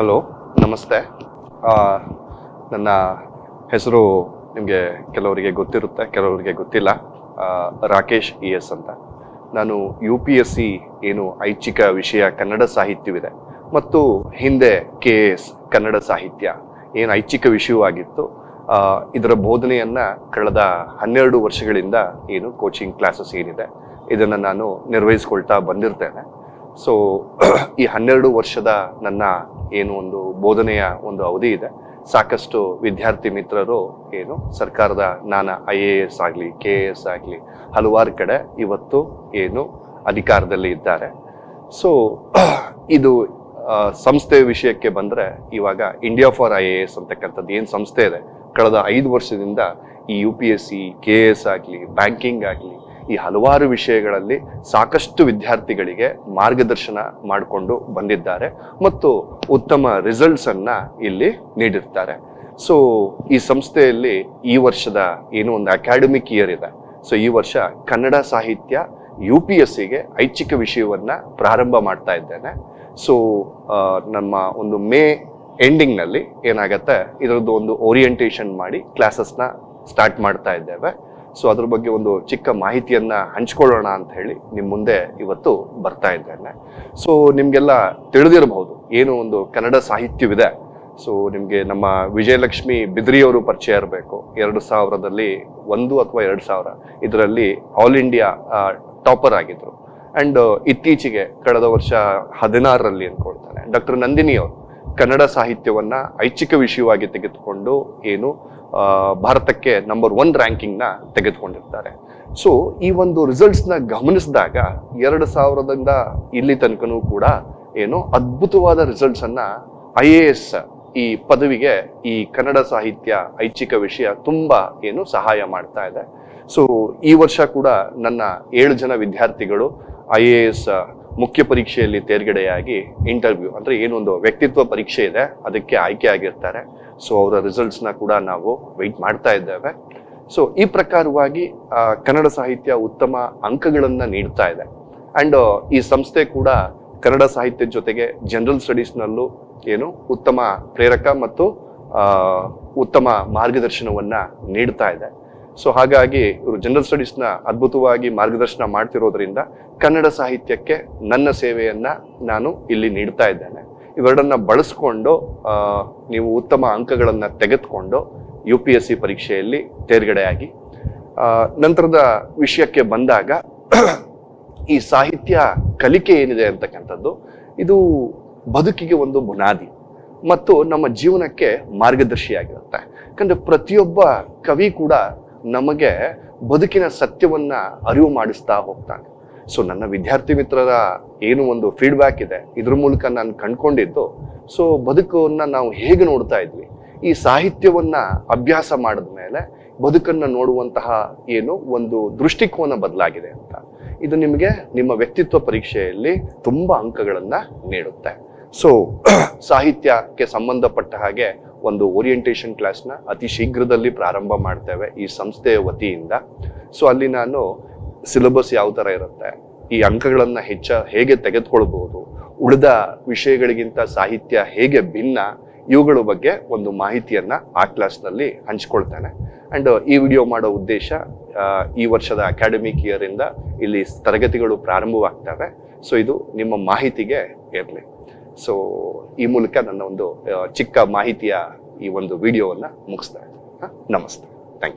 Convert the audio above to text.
Hello, ನಮಸ್ತೆ. ನನ್ನ ಹೆಸರು ನಿಮಗೆ ಕೆಲವರಿಗೆ ಗೊತ್ತಿರುತ್ತೆ, ಕೆಲವರಿಗೆ ಗೊತ್ತಿಲ್ಲ. ರಾಕೇಶ್ ಇ ಎಸ್ ಅಂತ. ನಾನು ಯು ಪಿ ಎಸ್ ಸಿ ಏನು ಐಚ್ಛಿಕ ವಿಷಯ ಕನ್ನಡ ಸಾಹಿತ್ಯವಿದೆ. ಮತ್ತು ಹಿಂದೆ ಕೆ ಎಸ್ ಕನ್ನಡ ಸಾಹಿತ್ಯ ಏನು ಐಚ್ಛಿಕ ವಿಷಯವಾಗಿತ್ತು ಇದರ ಬೋಧನೆಯನ್ನು ಕಳೆದ ಹನ್ನೆರಡು ವರ್ಷಗಳಿಂದ ಏನು ಕೋಚಿಂಗ್ ಕ್ಲಾಸಸ್ ಏನಿದೆ, ಇದನ್ನು ನಾನು ನಿರ್ವಹಿಸ್ಕೊಳ್ತಾ ಬಂದಿರ್ತೇನೆ. ಸೊ ಈ ಹನ್ನೆರಡು ವರ್ಷದ ನನ್ನ ಏನು ಒಂದು ಬೋಧನೆಯ ಒಂದು ಅವಧಿ ಇದೆ. ಸಾಕಷ್ಟು ವಿದ್ಯಾರ್ಥಿ ಮಿತ್ರರು ಏನು ಸರ್ಕಾರದ ನಾನು ಐ ಎ ಎಸ್ ಆಗಲಿ, ಕೆ ಎ ಎಸ್ ಆಗಲಿ ಹಲವಾರು ಕಡೆ ಇವತ್ತು ಏನು ಅಧಿಕಾರದಲ್ಲಿ ಇದ್ದಾರೆ. ಸೊ ಇದು ಸಂಸ್ಥೆ ವಿಷಯಕ್ಕೆ ಬಂದರೆ ಇವಾಗ India for I A S ಅಂತಕ್ಕಂಥದ್ದು ಏನು ಸಂಸ್ಥೆ ಇದೆ. ಕಳೆದ ಐದು ವರ್ಷದಿಂದ ಈ U P S C, K A S ಆಗಲಿ, ಬ್ಯಾಂಕಿಂಗ್ ಆಗಲಿ ಈ ಹಲವಾರು ವಿಷಯಗಳಲ್ಲಿ ಸಾಕಷ್ಟು ವಿದ್ಯಾರ್ಥಿಗಳಿಗೆ ಮಾರ್ಗದರ್ಶನ ಮಾಡಿಕೊಂಡು ಬಂದಿದ್ದಾರೆ ಮತ್ತು ಉತ್ತಮ ರಿಸಲ್ಟ್ಸ್ ಅನ್ನ ಇಲ್ಲಿ ನೀಡಿರ್ತಾರೆ. ಸೊ ಈ ಸಂಸ್ಥೆಯಲ್ಲಿ ಈ ವರ್ಷದ ಏನು ಒಂದು ಅಕಾಡೆಮಿಕ್ ಇಯರ್ ಇದೆ. ಸೊ ಈ ವರ್ಷ ಕನ್ನಡ ಸಾಹಿತ್ಯ ಯು ಪಿ ಎಸ್ ಸಿಗೆ ಐಚ್ಛಿಕ ವಿಷಯವನ್ನ ಪ್ರಾರಂಭ ಮಾಡ್ತಾ ಇದ್ದೇನೆ. ಸೊ ನಮ್ಮ ಒಂದು ಮೇ ಎಂಡಿಂಗ್ನಲ್ಲಿ ಏನಾಗತ್ತೆ, ಇದರದ್ದು ಒಂದು ಓರಿಯೆಂಟೇಷನ್ ಮಾಡಿ ಕ್ಲಾಸಸ್ನ ಸ್ಟಾರ್ಟ್ ಮಾಡ್ತಾ ಇದ್ದೇವೆ. ಸೊ ಅದ್ರ ಬಗ್ಗೆ ಒಂದು ಚಿಕ್ಕ ಮಾಹಿತಿಯನ್ನ ಹಂಚ್ಕೊಳ್ಳೋಣ ಅಂತ ಹೇಳಿ ನಿಮ್ಮ ಮುಂದೆ ಇವತ್ತು ಬರ್ತಾ ಇದ್ದೇನೆ. ಸೊ ನಿಮ್ಗೆಲ್ಲ ತಿಳಿದಿರಬಹುದು ಏನು ಒಂದು ಕನ್ನಡ ಸಾಹಿತ್ಯವಿದೆ. ಸೊ ನಿಮಗೆ ನಮ್ಮ ವಿಜಯಲಕ್ಷ್ಮಿ ಬಿದ್ರಿಯವರು ಪರಿಚಯ ಇರಬೇಕು. ಎರಡು ಸಾವಿರದಲ್ಲಿ ಒಂದು ಅಥವಾ ಎರಡು ಸಾವಿರ ಇದರಲ್ಲಿ ಆಲ್ ಇಂಡಿಯಾ ಟಾಪರ್ ಆಗಿದ್ರು. ಅಂಡ್ ಇತ್ತೀಚೆಗೆ ಕಳೆದ ವರ್ಷ ಹದಿನಾರರಲ್ಲಿ ಅನ್ಕೊಳ್ತಾರೆ ಡಾಕ್ಟರ್ ನಂದಿನಿ ಅವರು ಕನ್ನಡ ಸಾಹಿತ್ಯವನ್ನ ಐಚ್ಛಿಕ ವಿಷಯವಾಗಿ ತೆಗೆದುಕೊಂಡು ಏನು ಭಾರತಕ್ಕೆ ನಂಬರ್ ಒನ್ ರ್ಯಾಂಕಿಂಗ್ನ ತೆಗೆದುಕೊಂಡಿರ್ತಾರೆ. ಸೊ ಈ ಒಂದು ರಿಸಲ್ಟ್ಸ್ನ ಗಮನಿಸಿದಾಗ ಎರಡು ಸಾವಿರದಿಂದ ಇಲ್ಲಿ ತನಕನೂ ಕೂಡ ಏನು ಅದ್ಭುತವಾದ ರಿಸಲ್ಟ್ಸ್ ಅನ್ನ ಐ ಎ ಎಸ್ ಈ ಪದವಿಗೆ ಈ ಕನ್ನಡ ಸಾಹಿತ್ಯ ಐಚ್ಛಿಕ ವಿಷಯ ತುಂಬ ಏನು ಸಹಾಯ ಮಾಡ್ತಾ ಇದೆ. ಸೊ ಈ ವರ್ಷ ಕೂಡ ನನ್ನ ಏಳು ಜನ ವಿದ್ಯಾರ್ಥಿಗಳು ಐ ಎ ಎಸ್ ಮುಖ್ಯ ಪರೀಕ್ಷೆಯಲ್ಲಿ ತೇರ್ಗಡೆಯಾಗಿ ಇಂಟರ್ವ್ಯೂ ಅಂದ್ರೆ ಏನೊಂದು ವ್ಯಕ್ತಿತ್ವ ಪರೀಕ್ಷೆ ಇದೆ, ಅದಕ್ಕೆ ಆಯ್ಕೆ ಆಗಿರ್ತಾರೆ. ಸೊ ಅವರ ರಿಸಲ್ಟ್ಸ್ನ ಕೂಡ ನಾವು ವೆಯ್ಟ್ ಮಾಡ್ತಾ ಇದ್ದೇವೆ. ಸೊ ಈ ಪ್ರಕಾರವಾಗಿ ಕನ್ನಡ ಸಾಹಿತ್ಯ ಉತ್ತಮ ಅಂಕಗಳನ್ನು ನೀಡ್ತಾ ಇದೆ. ಅಂಡ್ ಈ ಸಂಸ್ಥೆ ಕೂಡ ಕನ್ನಡ ಸಾಹಿತ್ಯದ ಜೊತೆಗೆ ಜನರಲ್ ಸ್ಟಡೀಸ್ನಲ್ಲೂ ಏನು ಉತ್ತಮ ಪ್ರೇರಕ ಮತ್ತು ಉತ್ತಮ ಮಾರ್ಗದರ್ಶನವನ್ನ ನೀಡ್ತಾ ಇದೆ. ಸೊ ಹಾಗಾಗಿ ಇವರು ಜನರಲ್ ಸ್ಟಡೀಸ್ನ ಅದ್ಭುತವಾಗಿ ಮಾರ್ಗದರ್ಶನ ಮಾಡ್ತಿರೋದ್ರಿಂದ ಕನ್ನಡ ಸಾಹಿತ್ಯಕ್ಕೆ ನನ್ನ ಸೇವೆಯನ್ನ ನಾನು ಇಲ್ಲಿ ನೀಡ್ತಾ ಇದ್ದೇನೆ. ಇವೆರಡನ್ನ ಬಳಸ್ಕೊಂಡು ನೀವು ಉತ್ತಮ ಅಂಕಗಳನ್ನು ತೆಗೆದುಕೊಂಡು ಯು ಪಿ ಎಸ್ ಸಿ ಪರೀಕ್ಷೆಯಲ್ಲಿ ತೇರ್ಗಡೆಯಾಗಿ ನಂತರದ ವಿಷಯಕ್ಕೆ ಬಂದಾಗ ಈ ಸಾಹಿತ್ಯ ಕಲಿಕೆ ಏನಿದೆ ಅಂತಕ್ಕಂಥದ್ದು, ಇದು ಬದುಕಿಗೆ ಒಂದು ಬುನಾದಿ ಮತ್ತು ನಮ್ಮ ಜೀವನಕ್ಕೆ ಮಾರ್ಗದರ್ಶಿಯಾಗಿರುತ್ತೆ. ಯಾಕಂದರೆ ಪ್ರತಿಯೊಬ್ಬ ಕವಿ ಕೂಡ ನಮಗೆ ಬದುಕಿನ ಸತ್ಯವನ್ನ ಅರಿವು ಮಾಡಿಸ್ತಾ ಹೋಗ್ತಾನೆ. ಸೊ ನನ್ನ ವಿದ್ಯಾರ್ಥಿ ಮಿತ್ರರ ಏನು ಒಂದು ಫೀಡ್ಬ್ಯಾಕ್ ಇದೆ, ಇದ್ರ ಮೂಲಕ ನಾನು ಕಂಡ್ಕೊಂಡಿದ್ದು ಸೊ ಬದುಕನ್ನ ನಾವು ಹೇಗೆ ನೋಡ್ತಾ ಇದ್ವಿ? ಈ ಸಾಹಿತ್ಯವನ್ನ ಅಭ್ಯಾಸ ಮಾಡಿದ ಮೇಲೆ ಬದುಕನ್ನ ನೋಡುವಂತಹ ಏನು ಒಂದು ದೃಷ್ಟಿಕೋನ ಬದಲಾಗಿದೆ ಅಂತ. ಇದು ನಿಮಗೆ ನಿಮ್ಮ ವ್ಯಕ್ತಿತ್ವ ಪರೀಕ್ಷೆಯಲ್ಲಿ ತುಂಬಾ ಅಂಕಗಳನ್ನು ನೀಡುತ್ತೆ. ಸೊ ಸಾಹಿತ್ಯಕ್ಕೆ ಸಂಬಂಧಪಟ್ಟ ಹಾಗೆ ಒಂದು ಓರಿಯೆಂಟೇಷನ್ ಕ್ಲಾಸ್ನ ಅತಿ ಶೀಘ್ರದಲ್ಲಿ ಪ್ರಾರಂಭ ಮಾಡ್ತೇವೆ ಈ ಸಂಸ್ಥೆಯ ವತಿಯಿಂದ. ಸೊ ಅಲ್ಲಿ ನಾನು ಸಿಲೆಬಸ್ ಯಾವ ಥರ ಇರುತ್ತೆ, ಈ ಅಂಕಗಳನ್ನು ಹೆಚ್ಚ ಹೇಗೆ ತೆಗೆದುಕೊಳ್ಬೋದು, ಉಳಿದ ವಿಷಯಗಳಿಗಿಂತ ಸಾಹಿತ್ಯ ಹೇಗೆ ಭಿನ್ನ, ಇವುಗಳ ಬಗ್ಗೆ ಒಂದು ಮಾಹಿತಿಯನ್ನು ಆ ಕ್ಲಾಸ್ನಲ್ಲಿ ಹಂಚಿಕೊಳ್ತೇನೆ. ಅಂಡ್ ಈ ವಿಡಿಯೋ ಮಾಡೋ ಉದ್ದೇಶ ಈ ವರ್ಷದ ಅಕಾಡೆಮಿಕ್ ಇಯರ್ ಇಂದ ಇಲ್ಲಿ ತರಗತಿಗಳು ಪ್ರಾರಂಭವಾಗ್ತವೆ. ಸೊ ಇದು ನಿಮ್ಮ ಮಾಹಿತಿಗೆ ಇರಲಿ. ಸೊ ಈ ಮೂಲಕ ನನ್ನ ಒಂದು ಚಿಕ್ಕ ಮಾಹಿತಿಯ ಈ ಒಂದು ವಿಡಿಯೋವನ್ನು ಮುಗಿಸ್ತಾ ಇದ್ದೀನಿ? ನಮಸ್ತೆ